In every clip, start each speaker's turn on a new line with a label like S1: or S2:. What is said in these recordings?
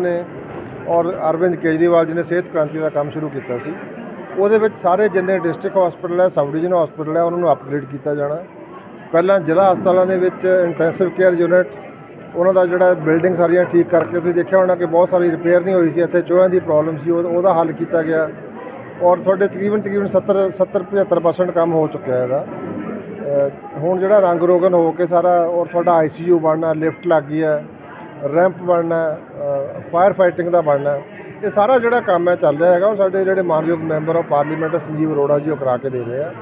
S1: ਨੇ ਔਰ ਅਰਵਿੰਦ ਕੇਜਰੀਵਾਲ ਜੀ ਨੇ ਸਿਹਤ ਕ੍ਰਾਂਤੀ ਦਾ ਕੰਮ ਸ਼ੁਰੂ ਕੀਤਾ ਸੀ। ਉਹਦੇ ਵਿੱਚ ਸਾਰੇ ਜਿੰਨੇ ਡਿਸਟ੍ਰਿਕਟ ਹਸਪੀਟਲ ਹੈ, ਸਬ ਡਿਵੀਜ਼ਨ ਹਸਪੀਟਲ ਹੈ, ਉਹਨਾਂ ਨੂੰ ਅਪਗ੍ਰੇਡ ਕੀਤਾ ਜਾਣਾ। ਪਹਿਲਾਂ ਜ਼ਿਲ੍ਹਾ ਹਸਪਤਾਲਾਂ ਦੇ ਵਿੱਚ ਇੰਟੈਂਸਿਵ ਕੇਅਰ ਯੂਨਿਟ ਉਹਨਾਂ ਦਾ ਜਿਹੜਾ ਬਿਲਡਿੰਗ ਸਾਰੀਆਂ ਠੀਕ ਕਰਕੇ ਤੁਸੀਂ ਦੇਖਿਆ ਹੋਣਾ ਕਿ ਬਹੁਤ ਸਾਰੀ ਰਿਪੇਅਰ ਨਹੀਂ ਹੋਈ ਸੀ, ਇੱਥੇ ਚੋਹਾਂ ਦੀ ਪ੍ਰੋਬਲਮ ਸੀ, ਉਹ- ਉਹਦਾ ਹੱਲ ਕੀਤਾ ਗਿਆ। ਔਰ ਤੁਹਾਡੇ ਤਕਰੀਬਨ ਤਕਰੀਬਨ 70 70 75% ਕੰਮ ਹੋ ਚੁੱਕਿਆ ਇਹਦਾ। ਹੁਣ ਜਿਹੜਾ ਰੰਗ ਰੋਗਨ ਹੋ ਕੇ ਸਾਰਾ, ਔਰ ਤੁਹਾਡਾ ਆਈਸੀਯੂ ਬਣਨਾ ਲਿਫਟ ਲੱਗ ਗਈ ਹੈ। ਰੈਂਪ ਬਣਨਾ ਫਾਇਰ ਫਾਈਟਿੰਗ ਦਾ ਬਣਨਾ, ਇਹ ਸਾਰਾ ਜਿਹੜਾ ਕੰਮ ਹੈ, ਚੱਲ ਰਿਹਾ ਹੈਗਾ, ਉਹ ਸਾਡੇ ਜਿਹੜੇ ਮਾਨਯੋਗ member of parliament Sanjeev Arora ji ਉਹ ਕਰਾ ਕੇ ਦੇ ਰਹੇ ਆ।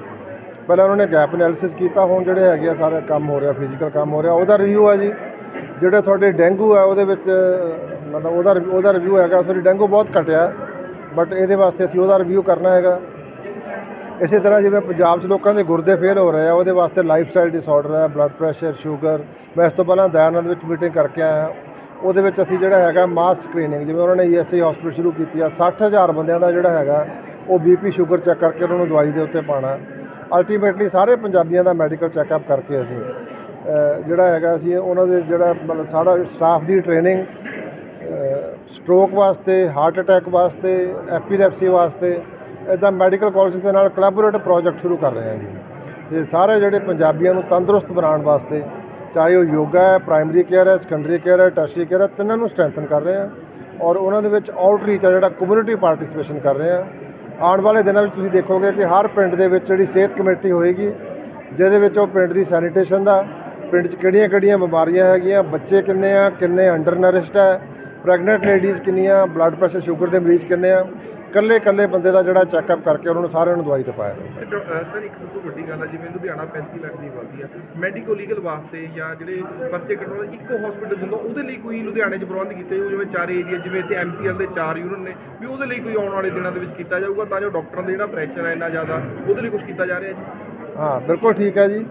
S1: ਪਹਿਲਾਂ ਉਹਨਾਂ ਨੇ ਗੈਪ ਐਨਾਲਿਸਿਸ ਕੀਤਾ, ਹੁਣ ਜਿਹੜੇ ਹੈਗੇ ਆ, ਸਾਰਾ ਕੰਮ ਹੋ ਰਿਹਾ ਫਿਜ਼ੀਕਲ ਕੰਮ ਹੋ ਰਿਹਾ, ਉਹਦਾ ਰਿਵਿਊ ਹੈ ਜੀ। ਜਿਹੜੇ ਤੁਹਾਡੇ ਡੈਂਗੂ ਹੈ ਉਹਦੇ ਵਿੱਚ, ਮਤਲਬ ਉਹਦਾ ਉਹਦਾ ਰਿਵਿਊ ਹੈਗਾ ਫਿਰ ਡੈਂਗੂ ਬਹੁਤ ਘਟਿਆ ਬਟ ਇਹਦੇ ਵਾਸਤੇ ਅਸੀਂ ਉਹਦਾ ਰਿਵਿਊ ਕਰਨਾ ਹੈਗਾ। ਇਸੇ ਤਰ੍ਹਾਂ ਜਿਵੇਂ ਪੰਜਾਬ 'ਚ ਲੋਕਾਂ ਦੇ ਗੁਰਦੇ ਫੇਲ ਹੋ ਰਹੇ ਆ, ਉਹਦੇ ਵਾਸਤੇ ਲਾਈਫ ਸਟਾਈਲ ਡਿਸਆਰਡਰ ਹੈ ਬਲੱਡ ਪ੍ਰੈਸ਼ਰ ਸ਼ੂਗਰ ਮੈਂ ਇਸ ਤੋਂ ਪਹਿਲਾਂ ਦਇਆਨੰਦ ਵਿੱਚ ਮੀਟਿੰਗ ਕਰਕੇ ਆਇਆ ਉਹਦੇ ਵਿੱਚ ਅਸੀਂ ਜਿਹੜਾ ਹੈਗਾ ਮਾਸ ਸਕਰੀਨਿੰਗ ਜਿਵੇਂ ਉਹਨਾਂ ਨੇ ਈਐਸਆਈ ਹਸਪੀਟਲ ਸ਼ੁਰੂ ਕੀਤੀ ਆ 60000 ਬੰਦਿਆਂ ਦਾ ਜਿਹੜਾ ਹੈਗਾ, ਉਹ ਬੀਪੀ ਸ਼ੂਗਰ ਚੈੱਕ ਕਰਕੇ ਉਹਨਾਂ ਨੂੰ ਦਵਾਈ ਦੇ ਉੱਤੇ ਪਾਣਾ ਅਲਟੀਮੇਟਲੀ ਸਾਰੇ ਪੰਜਾਬੀਆਂ ਦਾ ਮੈਡੀਕਲ ਚੈੱਕਅਪ ਕਰਕੇ ਅਸੀਂ ਜਿਹੜਾ ਹੈਗਾ ਅਸੀਂ ਉਹਨਾਂ ਦੇ ਜਿਹੜਾ ਮਤਲਬ ਸਾਰਾ ਸਟਾਫ ਦੀ ਟ੍ਰੇਨਿੰਗ ਸਟ੍ਰੋਕ ਵਾਸਤੇ ਹਾਰਟ ਅਟੈਕ ਵਾਸਤੇ ਐਪੀਲੈਪਸੀ ਵਾਸਤੇ ਇਦਾਂ ਮੈਡੀਕਲ ਕਾਲਜ ਦੇ ਨਾਲ ਕੋਲੈਬੋਰੇਟਿਵ ਪ੍ਰੋਜੈਕਟ ਸ਼ੁਰੂ ਕਰ ਰਹੇ ਹਾਂ ਜੀ। ਤੇ ਸਾਰੇ ਜਿਹੜੇ ਪੰਜਾਬੀਆਂ ਨੂੰ ਤੰਦਰੁਸਤ ਬਣਾਉਣ ਵਾਸਤੇ, ਚਾਹੇ ਉਹ ਯੋਗਾ ਹੈ ਪ੍ਰਾਇਮਰੀ ਕੇਅਰ ਹੈ ਸੈਕੰਡਰੀ ਕੇਅਰ ਹੈ ਟਰਸ਼ਰੀ ਕੇਅਰ ਹੈ, ਤਿੰਨਾਂ ਨੂੰ ਸਟਰੈਂਥਨ ਕਰ ਰਹੇ ਹਾਂ। ਔਰ ਉਹਨਾਂ ਦੇ ਵਿੱਚ ਆਊਟਰੀਚ ਹੈ, ਜਿਹੜਾ ਕਮਿਊਨਿਟੀ ਪਾਰਟਿਸਿਪੇਸ਼ਨ ਕਰ ਰਹੇ ਹਾਂ। ਆਉਣ ਵਾਲੇ ਦਿਨਾਂ ਵਿੱਚ ਤੁਸੀਂ ਦੇਖੋਗੇ ਕਿ ਹਰ ਪਿੰਡ ਦੇ ਵਿੱਚ ਜਿਹੜੀ ਸਿਹਤ ਕਮੇਟੀ ਹੋਏਗੀ, ਜਿਹਦੇ ਵਿੱਚ ਉਹ ਪਿੰਡ ਦੀ ਸੈਨੀਟੇਸ਼ਨ ਦਾ, ਪਿੰਡ 'ਚ ਕਿਹੜੀਆਂ ਕਿਹੜੀਆਂ ਬਿਮਾਰੀਆਂ ਹੈਗੀਆਂ, ਬੱਚੇ ਕਿੰਨੇ ਆ, ਕਿੰਨੇ ਅੰਡਰ ਨਰਿਸ਼ਡ ਹੈ ਪ੍ਰੈਗਨੈਂਟ ਲੇਡੀਜ਼ ਕਿੰਨੀਆਂ ਬਲੱਡ ਪ੍ਰੈਸ਼ਰ ਸ਼ੂਗਰ ਦੇ ਮਰੀਜ਼ ਕਿੰਨੇ ਆ ਇਕੱਲੇ ਇਕੱਲੇ ਬੰਦੇ ਦਾ ਜਿਹੜਾ ਚੈੱਕਅਪ ਕਰਕੇ ਉਹਨਾਂ ਨੂੰ ਸਾਰਿਆਂ ਨੂੰ ਦਵਾਈ
S2: ਅਹ ਸਰ ਇੱਕ ਸਭ ਤੋਂ ਵੱਡੀ ਗੱਲ ਹੈ ਜਿਵੇਂ ਲੁਧਿਆਣਾ 35 ਲੱਖ ਦੀ ਆਬਾਦੀ ਆ ਮੈਡੀਕੋ ਲੀਗਲ ਵਾਸਤੇ ਜਾਂ ਜਿਹੜੇ ਪਰਚੇ ਕਟਵਾਉਣ ਇੱਕੋ ਹਸਪੀਟਲ ਹੁੰਦਾ ਉਹਦੇ ਲਈ ਕੋਈ ਲੁਧਿਆਣੇ 'ਚ ਪ੍ਰਬੰਧ ਕੀਤੇ ਹੋਏ ਜਿਵੇਂ ਚਾਰ ਏਰੀਆ ਜਿਵੇਂ ਇੱਥੇ ਐਮਸੀਐਲ ਦੇ ਚਾਰ ਯੂਨਿਟ ਨੇ ਵੀ ਉਹਦੇ ਲਈ ਕੋਈ ਆਉਣ ਵਾਲੇ ਦਿਨਾਂ ਦੇ ਵਿੱਚ ਕੀਤਾ ਜਾਊਗਾ ਤਾਂ ਜੋ ਡਾਕਟਰਾਂ ਦਾ ਜਿਹੜਾ ਪ੍ਰੈਸ਼ਰ ਹੈ ਇੰਨਾ ਜ਼ਿਆਦਾ ਉਹਦੇ ਲਈ ਕੁਝ ਕੀਤਾ ਜਾ ਰਿਹਾ ਜੀ?
S1: ਹਾਂ ਬਿਲਕੁਲ ਠੀਕ ਹੈ ਜੀ।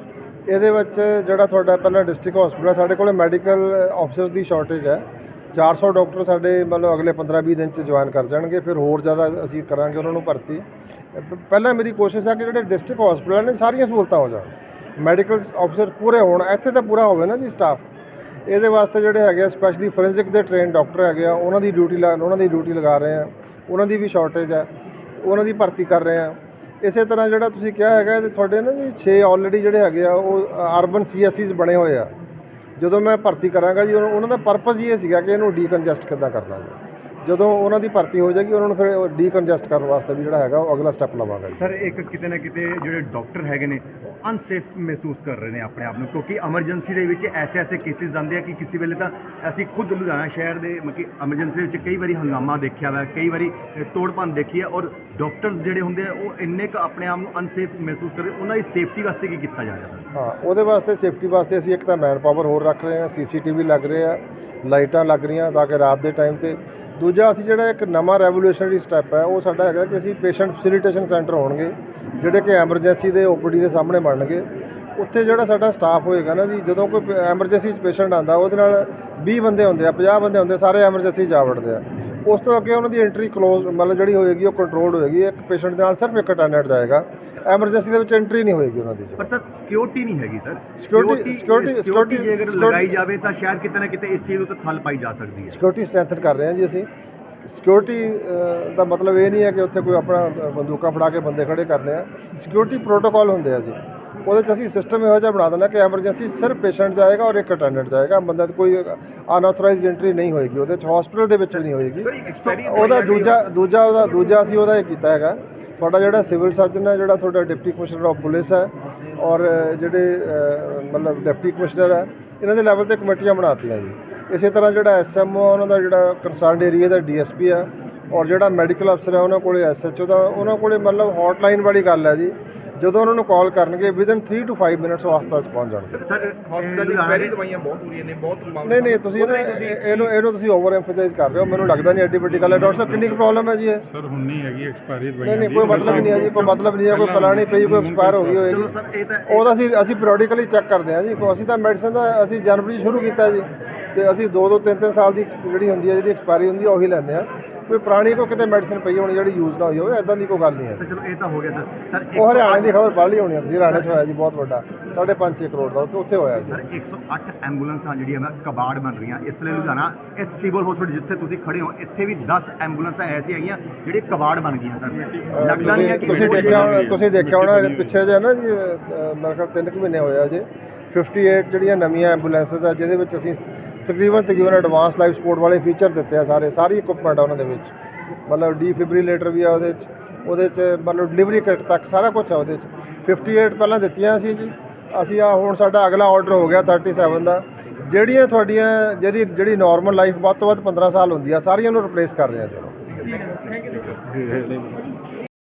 S1: ਇਹਦੇ ਵਿੱਚ ਜਿਹੜਾ ਤੁਹਾਡਾ ਪਹਿਲਾਂ ਡਿਸਟ੍ਰਿਕਟ ਹਸਪੀਟਲ ਹੈ ਸਾਡੇ ਕੋਲੇ ਮੈਡੀਕਲ ਅਫਸਰਸ ਦੀ ਸ਼ਾਰਟੇਜ ਹੈ। 400 ਡਾਕਟਰ ਸਾਡੇ ਮਤਲਬ ਅਗਲੇ 15-20 ਦਿਨ ਚ ਜੁਆਇਨ ਕਰ ਜਾਣਗੇ, ਫਿਰ ਹੋਰ ਜ਼ਿਆਦਾ ਅਸੀਂ ਕਰਾਂਗੇ ਉਹਨਾਂ ਨੂੰ ਭਰਤੀ। ਪਹਿਲਾਂ ਮੇਰੀ ਕੋਸ਼ਿਸ਼ ਹੈ ਕਿ ਜਿਹੜੇ ਡਿਸਟ੍ਰਿਕਟ ਹਸਪੀਟਲ ਨੇ, ਸਾਰੀਆਂ ਸਹੂਲਤਾਂ ਹੋ ਜਾਣ। ਮੈਡੀਕਲ ਅਫਸਰ ਪੂਰੇ ਹੋਣ, ਇੱਥੇ ਤਾਂ ਪੂਰਾ ਹੋਵੇ ਨਾ ਜੀ ਸਟਾਫ ਇਹਦੇ ਵਾਸਤੇ ਜਿਹੜੇ ਹੈਗੇ ਸਪੈਸ਼ਲੀ ਫੋਰੈਂਸਿਕ ਦੇ ਟ੍ਰੇਨ ਡਾਕਟਰ ਹੈਗੇ ਆ, ਉਹਨਾਂ ਦੀ ਡਿਊਟੀ ਲਾ, ਉਹਨਾਂ ਦੀ ਡਿਊਟੀ ਲਗਾ ਰਹੇ ਆ। ਉਹਨਾਂ ਦੀ ਵੀ ਸ਼ਾਰਟੇਜ ਹੈ ਉਹਨਾਂ ਦੀ ਭਰਤੀ ਕਰ ਰਹੇ ਆ। ਇਸੇ ਤਰ੍ਹਾਂ ਜਿਹੜਾ ਤੁਸੀਂ ਕਿਹਾ ਹੈਗਾ ਤੇ ਤੁਹਾਡੇ ਨਾ ਜੀ 6 ਆਲਰੇਡੀ ਜਿਹੜੇ ਹੈਗੇ ਆ, ਉਹ ਅਰਬਨ ਸੀਐਸਸੀਜ਼ ਬਣੇ ਹੋਏ ਆ। ਜਦੋਂ ਮੈਂ ਭਰਤੀ ਕਰਾਂਗਾ ਜੀ ਉਹਨਾਂ ਦਾ ਪਰਪਸ ਹੀ ਇਹ ਸੀਗਾ ਕਿ ਇਹਨੂੰ ਡੀਕਨਜੈਸਟ ਕਿੱਦਾਂ ਕਰਨਾ ਜੀ। ਜਦੋਂ ਉਹਨਾਂ ਦੀ ਭਰਤੀ ਹੋ ਜਾਏਗੀ ਉਹਨਾਂ ਨੂੰ ਫਿਰ ਡੀਕੰਜੈਸਟ ਕਰਨ ਵਾਸਤੇ ਵੀ ਜਿਹੜਾ ਹੈਗਾ ਉਹ ਅਗਲਾ ਸਟੈਪ ਲਵਾਂਗਾ
S3: ਸਰ ਇੱਕ ਕਿਤੇ ਨਾ ਕਿਤੇ ਜਿਹੜੇ ਡਾਕਟਰ ਹੈਗੇ ਨੇ ਉਹ ਅਨਸੇਫ ਮਹਿਸੂਸ ਕਰ ਰਹੇ ਨੇ ਆਪਣੇ ਆਪ ਨੂੰ ਕਿਉਂਕਿ ਐਮਰਜੈਂਸੀ ਦੇ ਵਿੱਚ ਐਸੇ ਐਸੇ ਕੇਸਿਸ ਆਉਂਦੇ ਆ ਕਿ ਕਿਸੇ ਵੇਲੇ ਤਾਂ ਅਸੀਂ ਖੁਦ ਲੁਧਿਆਣਾ ਸ਼ਹਿਰ ਦੇ ਮਤਲਬ ਕਿ ਐਮਰਜੈਂਸੀ ਵਿੱਚ ਕਈ ਵਾਰੀ ਹੰਗਾਮਾ ਦੇਖਿਆ ਵਾ ਕਈ ਵਾਰੀ ਅ, ਤੋੜ-ਭੰਨ ਦੇਖੀ ਹੈ ਔਰ ਡਾਕਟਰਸ ਜਿਹੜੇ ਹੁੰਦੇ ਆ ਉਹ ਇੰਨੇ ਕੁ ਆਪਣੇ ਆਪ ਨੂੰ ਅਨਸੇਫ ਮਹਿਸੂਸ ਕਰਦੇ ਉਹਨਾਂ ਦੀ ਸੇਫਟੀ ਵਾਸਤੇ ਕੀ ਕੀਤਾ ਜਾ ਰਿਹਾ ਸਰ
S1: ਹਾਂ ਉਹਦੇ ਵਾਸਤੇ ਸੇਫਟੀ ਵਾਸਤੇ ਅਸੀਂ ਇੱਕ ਤਾਂ ਮੈਨ ਪਾਵਰ ਹੋਰ ਰੱਖ ਰਹੇ ਹਾਂ ਸੀਸੀਟੀਵੀ ਲੱਗ ਰਹੇ ਆ ਲਾਈਟਾਂ ਲੱਗ ਰਹੀਆਂ ਤਾਂ ਕਿ ਰਾਤ ਦੇ ਟਾਈਮ ਤੇ ਦੂਜਾ ਅਸੀਂ ਜਿਹੜਾ ਇੱਕ ਨਵਾਂ ਰੈਵੋਲੂਸ਼ਨਰੀ ਸਟੈਪ ਹੈ, ਉਹ ਸਾਡਾ ਹੈਗਾ ਕਿ ਅਸੀਂ ਪੇਸ਼ੈਂਟ ਫੈਸਿਲਿਟੇਸ਼ਨ ਸੈਂਟਰ ਹੋਣਗੇ, ਜਿਹੜੇ ਕਿ ਐਮਰਜੈਂਸੀ ਦੇ ਓਪੀਡੀ ਦੇ ਸਾਹਮਣੇ ਬਣਨਗੇ। ਉੱਥੇ ਜਿਹੜਾ ਸਾਡਾ ਸਟਾਫ ਹੋਏਗਾ ਨਾ ਜੀ, ਜਦੋਂ ਕੋਈ ਐਮਰਜੈਂਸੀ 'ਚ ਪੇਸ਼ੈਂਟ ਆਂਦਾ ਉਹਦੇ ਨਾਲ 20 ਬੰਦੇ ਹੁੰਦੇ ਆ 50 ਬੰਦੇ ਹੁੰਦੇ ਸਾਰੇ ਐਮਰਜੈਂਸੀ ਜਾ ਵੜਦੇ ਆ। ਉਸ ਤੋਂ ਅੱਗੇ ਉਹਨਾਂ ਦੀ ਐਂਟਰੀ ਕਲੋਜ਼ ਮਤਲਬ ਜਿਹੜੀ ਹੋਏਗੀ, ਉਹ ਕੰਟਰੋਲਡ ਹੋਏਗੀ, ਇੱਕ ਪੇਸ਼ੈਂਟ ਦੇ ਨਾਲ ਸਿਰਫ ਇੱਕ ਅਟੈਂਡੈਂਟ ਜਾਏਗਾ। ਐਮਰਜੈਂਸੀ ਦੇ ਵਿੱਚ ਐਂਟਰੀ ਨਹੀਂ ਹੋਏਗੀ ਉਹਨਾਂ ਦੀ
S3: ਪਰ ਸਰ ਸਿਕਿਉਰਿਟੀ ਨਹੀਂ ਹੈਗੀ ਸਰ।
S1: Security- security-
S3: ਸਿਕਿਉਰਿਟੀ ਜੇ ਅਗਰ ਲਗਾਈ ਜਾਵੇ ਤਾਂ ਸ਼ਾਇਦ ਕਿਤੇ ਨਾ ਕਿਤੇ ਇਸ ਚੀਜ਼ ਉੱਤੇ ਠੱਲ ਪਾਈ ਜਾ ਸਕਦੀ ਹੈ।
S1: ਸਿਕਿਉਰਿਟੀ ਸਟਰੈਂਥਨ ਕਰ ਰਹੇ ਹਾਂ ਜੀ ਅਸੀਂ। ਸਿਕਿਉਰਿਟੀ ਦਾ ਮਤਲਬ ਇਹ ਨਹੀਂ ਹੈ ਕਿ ਉੱਥੇ ਕੋਈ ਆਪਣਾ ਬੰਦੂਕਾਂ ਫੜਾ ਕੇ ਬੰਦੇ ਖੜੇ ਕਰਨੇ ਆ ਸਿਕਿਉਰਿਟੀ ਪ੍ਰੋਟੋਕਾਲ ਹੁੰਦੇ ਆ ਜੀ। ਉਹਦੇ 'ਚ ਅਸੀਂ ਸਿਸਟਮ ਇਹੋ ਜਿਹਾ ਬਣਾ ਦੇਣਾ ਕਿ ਐਮਰਜੈਂਸੀ ਸਿਰਫ ਪੇਸ਼ੈਂਟ ਜਾਏਗਾ ਔਰ ਇੱਕ ਅਟੈਂਡੈਂਟ ਜਾਏਗਾ। ਬੰਦਾ ਕੋਈ ਅਨਆਥੋਰਾਈਜ਼ਡ ਐਂਟਰੀ ਨਹੀਂ ਹੋਏਗੀ। ਉਹਦੇ 'ਚ ਹਸਪੀਟਲ ਦੇ ਵਿੱਚ ਵੀ ਨਹੀਂ ਹੋਏਗੀ। ਉਹਦਾ ਦੂਜਾ ਦੂਜਾ ਉਹਦਾ ਦੂਜਾ ਅਸੀਂ ਉਹਦਾ ਇਹ ਕੀਤਾ ਹੈਗਾ। ਤੁਹਾਡਾ ਜਿਹੜਾ ਸਿਵਲ ਸਰਜਨ ਹੈ, ਜਿਹੜਾ ਤੁਹਾਡਾ ਡਿਪਟੀ ਕਮਿਸ਼ਨਰ ਆਫ ਪੁਲਿਸ ਹੈ ਔਰ ਜਿਹੜੇ ਮਤਲਬ ਡਿਪਟੀ ਕਮਿਸ਼ਨਰ ਹੈ, ਇਹਨਾਂ ਦੇ ਲੈਵਲ ਤੇ ਕਮੇਟੀਆਂ ਬਣਾਤੀਆਂ ਜੀ। ਇਸੇ ਤਰ੍ਹਾਂ ਜਿਹੜਾ ਐਸਐਮਓ ਉਹਨਾਂ ਦਾ ਜਿਹੜਾ ਕੰਸਰਨਡ ਏਰੀਆ ਦਾ ਡੀਐਸਪੀ ਹੈ ਔਰ ਜਿਹੜਾ ਮੈਡੀਕਲ ਅਫਸਰ ਹੈ, ਉਹਨਾਂ ਕੋਲੇ ਐਸਐਚਓ ਦਾ, ਉਹਨਾਂ ਕੋਲੇ ਮਤਲਬ ਹੌਟਲਾਈਨ ਵਾਲੀ ਗੱਲ ਹੈ ਜੀ। ਜਦੋਂ ਉਹਨਾਂ ਨੂੰ ਕਾਲ ਕਰਨਗੇ ਵਿਦਨ 3 ਟੂ 5 ਮਿੰਟਸ ਉਹ ਹਸਪਤਾਲ 'ਚ ਪਹੁੰਚ ਜਾਣਗੇ।
S3: ਸਰ
S2: ਹਸਪੀਟਲ ਦੀ ਐਕਸਪੈਰੀ ਦਵਾਈਆਂ ਬਹੁਤ ਹੋ ਰਹੀਆਂ ਨੇ ਬਹੁਤ ਮਾਮਲੇ
S1: ਨਹੀਂ ਨਹੀਂ ਤੁਸੀਂ ਨਾ ਇਹ- ਇਹਨੂੰ ਇਹਨੂੰ ਤੁਸੀਂ ਓਵਰ ਐਮਫਸਾਈਜ਼ ਕਰ ਰਹੇ ਹੋ ਮੈਨੂੰ ਲੱਗਦਾ ਨਹੀਂ ਐਡੀ ਵੱਡੀ ਗੱਲ ਹੈ ਡਾਕਟਰ ਸਾਹਿਬ ਕਿੰਨੀ ਕੁ ਪ੍ਰੋਬਲਮ ਹੈ ਜੀ ਇਹ?
S4: ਸਰ ਹੁਣ ਨਹੀਂ ਹੈਗੀ ਐਕਸਪਾਇਰੀ
S1: ਨਹੀਂ
S4: ਦਵਾਈਆਂ
S1: ਨਹੀਂ
S4: ਦੀ
S1: ਕੋਈ ਮਤਲਬ ਨਹੀਂ ਹੈ ਜੀ ਕੋਈ ਮਤਲਬ ਨਹੀਂ ਹੈ ਕੋਈ ਫਲਾਣੀ ਪਈ ਕੋਈ ਐਕਸਪਾਇਰ ਹੋ ਗਈ ਹੋਏਗੀ।
S3: ਚਲੋ ਸਰ ਇਹ ਤਾਂ
S1: ਉਹਦਾ ਅਸੀਂ ਅਸੀਂ ਪੀਰੀਓਡਿਕਲੀ ਚੈੱਕ ਕਰਦੇ ਹਾਂ ਜੀ ਕੋਈ ਅਸੀਂ ਤਾਂ ਮੈਡੀਸਨ ਦਾ ਅਸੀਂ ਜਨਵਰੀ 'ਚ ਸ਼ੁਰੂ ਕੀਤਾ ਜੀ ਤੇ ਅਸੀਂ 2 2 3 3 ਸਾਲ ਦੀ ਜਿਹੜੀ ਹੁੰਦੀ ਹੈ ਜਿਹਦੀ ਐਕਸਪਾਇਰੀ ਹੁੰਦੀ ਹੈ ਉਹੀ ਲੈਂਦੇ ਆ ਕੋਈ ਪੁਰਾਣੀ ਕੋਈ ਕਿਤੇ ਮੈਡੀਸਨ ਪਈ ਹੋਣੀ ਜਿਹੜੀ ਯੂਜ਼ ਨਾ ਹੋਈ ਹੋਵੇ ਐਦਾਂ ਦੀ ਕੋਈ ਗੱਲ ਨਹੀਂ ਹੈ।
S3: ਤਾਂ ਚਲੋ ਇਹ ਤਾਂ ਹੋ ਗਿਆ ਸਰ। ਸਰ
S1: ਉਹ ਹਰਿਆਣੇ ਦੀ ਖਬਰ ਪੜ੍ਹ ਲਈ ਹੋਣੀ ਤੁਸੀਂ ਹਰਿਆਣੇ 'ਚ ਹੋਇਆ ਜੀ ਬਹੁਤ ਵੱਡਾ। ਸਾਢੇ ਪੰਜ ਛੇ ਕਰੋੜ ਦਾ ਉੱਥੇ- ਉੱਥੇ ਹੋਇਆ ਜੀ।
S3: ਸਰ 108 ਐਂਬੂਲੈਂਸਾਂ ਜਿਹੜੀਆਂ ਨਾ ਕਬਾੜ ਬਣ ਰਹੀਆਂ। ਇਸ ਲਈ ਲੁਧਿਆਣਾ ਇਸ ਸਿਵਲ ਹਸਪੀਟਲ ਜਿੱਥੇ ਤੁਸੀਂ ਖੜੇ ਹੋ ਇੱਥੇ ਵੀ 10 ਐਂਬੂਲੈਂਸਾਂ ਐਸੀਆਂ ਹੈਗੀਆਂ ਜਿਹੜੇ ਕਬਾੜ ਬਣ ਗਈਆਂ ਸਰ। ਲੱਗਦਾ ਨਹੀਂ ਹੈ ਕਿ
S1: ਤੁਸੀਂ ਦੇਖਿਆ ਤੁਸੀਂ ਦੇਖਿਆ ਹੋਣਾ ਪਿੱਛੇ ਜੇ ਨਾ ਜੀ ਮੇਰੇ ਖਿਆਲ ਕੁ ਮਹੀਨੇ ਹੋਏ ਆ ਜੇ। 58 ਜਿਹੜੀਆਂ ਨਵੀਆਂ ਐਂਬੂਲੈਂਸਸ ਆ ਜਿਹਦੇ ਵਿੱਚ ਅਸੀਂ ਤਕਰੀਬਨ ਤਕਰੀਬਨ ਐਡਵਾਂਸ ਲਾਈਫ ਸਪੋਰਟ ਵਾਲੇ ਫੀਚਰ ਦਿੱਤੇ ਆ ਸਾਰੇ, ਸਾਰੀ ਇਕਵਿਪਮੈਂਟ ਆ ਉਹਨਾਂ ਦੇ ਵਿੱਚ। ਮਤਲਬ ਡੀਫਿਬਰੀਲੇਟਰ ਵੀ ਆ ਉਹਦੇ 'ਚ ਉਹਦੇ 'ਚ ਮਤਲਬ ਡਿਲੀਵਰੀ ਕਿਟ ਤੱਕ ਸਾਰਾ ਕੁਝ ਆ ਉਹਦੇ 'ਚ। 58 ਪਹਿਲਾਂ ਦਿੱਤੀਆਂ ਸੀ ਜੀ। ਅਸੀਂ ਆ ਹੁਣ ਸਾਡਾ ਅਗਲਾ ਆਰਡਰ ਹੋ ਗਿਆ 37 ਦਾ। ਜਿਹੜੀਆਂ ਤੁਹਾਡੀਆਂ ਜਿਹਦੀ ਜਿਹੜੀ ਨਾਰਮਲ ਲਾਈਫ ਵੱਧ ਤੋਂ ਵੱਧ 15 ਸਾਲ ਹੁੰਦੀ ਆ, ਸਾਰੀਆਂ ਨੂੰ ਰਿਪਲੇਸ ਕਰ ਰਹੇ ਆ ਜੀ।
S2: Thank you